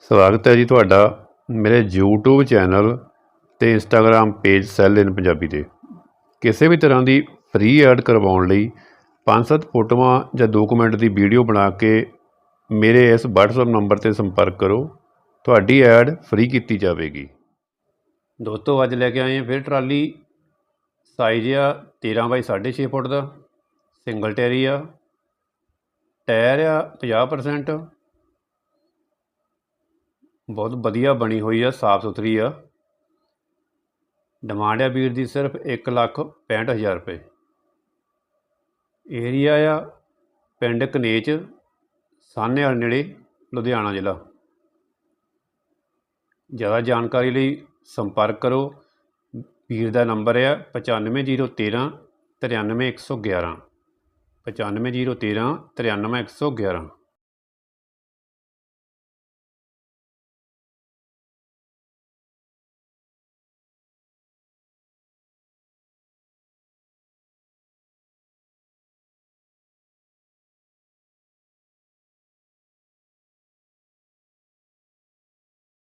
ਸਵਾਗਤ ਹੈ ਜੀ ਤੁਹਾਡਾ ਮੇਰੇ YouTube ਚੈਨਲ ਤੇ Instagram ਪੇਜ ਸੈਲ ਇਨ ਪੰਜਾਬੀ ਤੇ। ਕਿਸੇ ਵੀ ਤਰ੍ਹਾਂ ਦੀ ਫ੍ਰੀ ਐਡ ਕਰਵਾਉਣ ਲਈ ਪੰਜ ਸੱਤ ਫੋਟੋਆਂ ਜਾਂ ਦੋ ਕੁ ਦੀ ਵੀਡੀਓ ਬਣਾ ਕੇ ਮੇਰੇ ਇਸ WhatsApp ਨੰਬਰ ਤੇ ਸੰਪਰਕ ਕਰੋ। ਤੁਹਾਡੀ ਐਡ ਫ੍ਰੀ ਕੀਤੀ ਜਾਵੇਗੀ। ਦੋਸਤੋ, ਅੱਜ ਲੈ ਕੇ ਆਏ ਹਾਂ ਫਿਰ ਟਰਾਲੀ। ਸਾਈਜ਼ ਆ 13 ਬਾਈ 6.5 ਫੁੱਟ ਦਾ। ਸਿੰਗਲ ਟੈਰੀ ਆ। ਟਾਇਰ ਆ 50% ਬਹੁਤ ਵਧੀਆ ਬਣੀ ਹੋਈ ਆ, ਸਾਫ਼ ਸੁਥਰੀ ਆ। ਡਿਮਾਂਡ ਆ ਵੀਰ ਦੀ ਸਿਰਫ 1 ਲੱਖ 65000 ਰੁਪਏ। ਏਰੀਆ ਆ ਪਿੰਡ ਕਨੇਚ, ਸਾਹਨੇ ਵਾਲੇ ਨੇੜੇ, ਲੁਧਿਆਣਾ ਜ਼ਿਲ੍ਹਾ। ਜ਼ਿਆਦਾ ਜਾਣਕਾਰੀ ਲਈ ਸੰਪਰਕ ਕਰੋ। ਵੀਰ ਦਾ ਨੰਬਰ ਆ 95013 93111 95013 93111